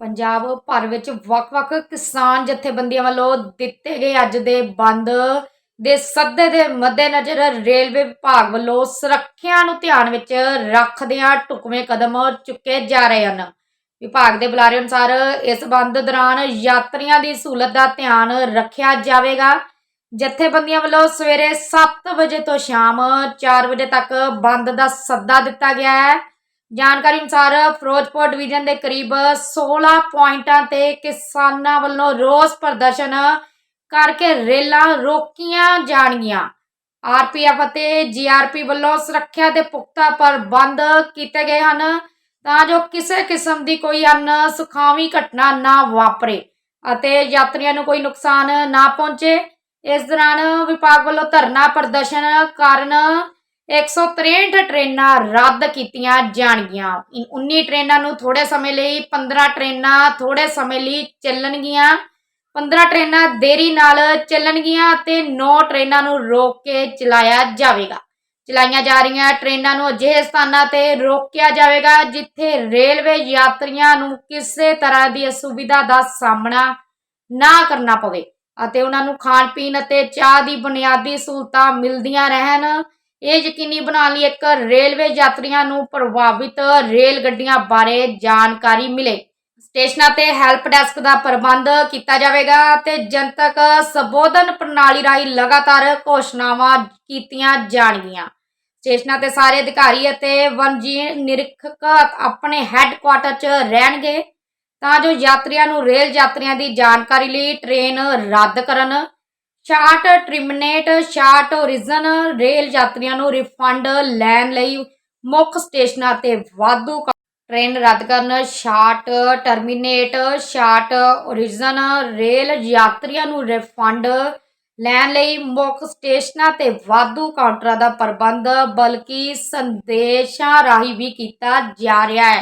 ਪੰਜਾਬ ਭਰ ਵਿੱਚ ਵੱਖ-ਵੱਖ ਕਿਸਾਨ ਜਥੇਬੰਦੀਆਂ ਵੱਲੋਂ ਦਿੱਤੇ ਗਏ ਅੱਜ ਦੇ ਬੰਦ ਦੇ ਸੱਦੇ ਦੇ ਮੱਦੇਨਜ਼ਰ ਰੇਲਵੇ ਵਿਭਾਗ ਵੱਲੋਂ ਸੁਰੱਖਿਆ ਨੂੰ ਧਿਆਨ ਵਿੱਚ ਰੱਖਦਿਆਂ ਢੁਕਵੇਂ ਕਦਮ ਚੁੱਕੇ ਜਾ ਰਹੇ ਹਨ। ਵਿਭਾਗ ਦੇ ਬੁਲਾਰੇ ਅਨੁਸਾਰ ਇਸ ਬੰਦ ਦੌਰਾਨ ਯਾਤਰੀਆਂ ਦੀ ਸਹੂਲਤ ਦਾ ਧਿਆਨ ਰੱਖਿਆ ਜਾਵੇਗਾ। ਜਥੇਬੰਦੀਆਂ ਵੱਲੋਂ ਸਵੇਰੇ 7 ਵਜੇ ਤੋਂ ਸ਼ਾਮ 4 ਵਜੇ ਤੱਕ ਬੰਦ ਦਾ ਸੱਦਾ ਦਿੱਤਾ ਗਿਆ ਹੈ। ਜਾਣਕਾਰੀ ਅਨੁਸਾਰ ਫਿਰੋਜ਼ਪੁਰ ਡਿਵੀਜ਼ਨ ਦੇ ਕਰੀਬ 16 ਪੁਆਇੰਟਾਂ ਤੇ ਕਿਸਾਨਾਂ ਵੱਲੋਂ ਰੋਸ ਪ੍ਰਦਰਸ਼ਨ ਕਰਕੇ ਰੇਲਾਂ ਰੋਕੀਆਂ ਜਾਣਗੀਆਂ। ਆਰਪੀਐਫ ਅਤੇ ਜੀਆਰਪੀ ਵੱਲੋਂ ਸੁਰੱਖਿਆ ਦੇ ਪੁਖਤਾ ਪ੍ਰਬੰਧ ਕੀਤੇ ਗਏ ਹਨ ਤਾਂ ਜੋ ਕਿਸੇ ਕਿਸਮ ਦੀ ਕੋਈ ਅਨਸੁਖਾਵੀਂ ਘਟਨਾ ਨਾ ਵਾਪਰੇ ਅਤੇ ਯਾਤਰੀਆਂ ਨੂੰ ਕੋਈ ਨੁਕਸਾਨ ਨਾ ਪਹੁੰਚੇ। ਇਸ ਦੌਰਾਨ ਵਿਭਾਗ ਵੱਲੋਂ ਧਰਨਾ ਪ੍ਰਦਰਸ਼ਨ ਕਾਰਨ 163 ਟ੍ਰੇਨਾਂ ਰੱਦ ਕੀਤੀਆਂ ਜਾਣਗੀਆਂ। ਇਨ 19 ਟ੍ਰੇਨਾਂ ਨੂੰ ਥੋੜੇ ਸਮੇਂ ਲਈ 15 ਟ੍ਰੇਨਾਂ ਥੋੜੇ ਸਮੇਂ ਲਈ ਚੱਲਣਗੀਆਂ। 15 ਟ੍ਰੇਨਾਂ ਦੇਰੀ ਨਾਲ ਚੱਲਣਗੀਆਂ ਅਤੇ 9 ਟ੍ਰੇਨਾਂ ਨੂੰ ਰੋਕ ਕੇ ਚਲਾਇਆ ਜਾਵੇਗਾ। ਚਲਾਈਆਂ ਜਾ ਰਹੀਆਂ ਟ੍ਰੇਨਾਂ ਨੂੰ ਅਜਿਹੇ ਸਥਾਨਾਂ ਤੇ ਰੋਕਿਆ ਜਾਵੇਗਾ ਜਿੱਥੇ ਰੇਲਵੇ ਯਾਤਰੀਆਂ ਨੂੰ ਕਿਸੇ ਤਰ੍ਹਾਂ ਦੀ ਅਸੁਵਿਧਾ ਦਾ ਸਾਹਮਣਾ ਨਾ ਕਰਨਾ ਪਵੇ ਅਤੇ ਉਹਨਾਂ ਨੂੰ ਖਾਣ ਪੀਣ ਅਤੇ ਚਾਹ ਦੀ ਬੁਨਿਆਦੀ ਸਹੂਲਤਾਂ ਮਿਲਦੀਆਂ ਰਹਿਣ। ਇਹ ਯਕੀਨੀ ਬਣਾਉਣ ਲਈ ਇੱਕ ਰੇਲਵੇ ਯਾਤਰੀਆਂ ਨੂੰ ਪ੍ਰਭਾਵਿਤ ਰੇਲ ਗੱਡੀਆਂ ਬਾਰੇ ਜਾਣਕਾਰੀ ਮਿਲੇ। ਸਟੇਸ਼ਨਾਂ ਤੇ ਹੈਲਪ ਡੈਸਕ ਦਾ ਪ੍ਰਬੰਧ ਕੀਤਾ ਜਾਵੇਗਾ ਤੇ ਜਨਤਕ ਸੰਬੋਧਨ ਪ੍ਰਣਾਲੀ ਰਾਹੀਂ ਲਗਾਤਾਰ ਘੋਸ਼ਣਾਵਾਂ ਕੀਤੀਆਂ ਜਾਣਗੀਆਂ। ਸਟੇਸ਼ਨਾਂ ਤੇ ਸਾਰੇ ਅਧਿਕਾਰੀ ਅਤੇ ਵਨਜੀ ਨਿਰੀਖਕ ਆਪਣੇ ਹੈੱਡਕੁਆਟਰ 'ਚ ਰਹਿਣਗੇ ਤਾਂ ਜੋ ਯਾਤਰੀਆਂ ਨੂੰ ਰੇਲ ਯਾਤਰੀਆਂ ਦੀ ਜਾਣਕਾਰੀ ਲਈ ਟ੍ਰੇਨ ਰੱਦ ਕਰਨ short terminate short origin, rail ਯਾਤਰੀਆਂ ਨੂੰ ਰਿਫੰਡ ਲੈਣ ਲਈ ਮੁੱਖ ਸਟੇਸ਼ਨਾਂ ਤੇ ਵਾਧੂ ਕ- ਟ੍ਰੇਨ ਰੱਦ ਕਰਨ short terminate short origin, rail ਯਾਤਰੀਆਂ ਨੂੰ ਰਿਫੰਡ ਲੈਣ ਲਈ ਮੁੱਖ ਸਟੇਸ਼ਨਾਂ ਤੇ ਵਾਧੂ ਕਾਊਂਟਰਾਂ ਦਾ ਪ੍ਰਬੰਧ, ਬਲਕਿ ਸੰਦੇਸ਼ਾਂ ਰਾਹੀਂ ਵੀ ਕੀਤਾ ਜਾ ਰਿਹਾ ਹੈ।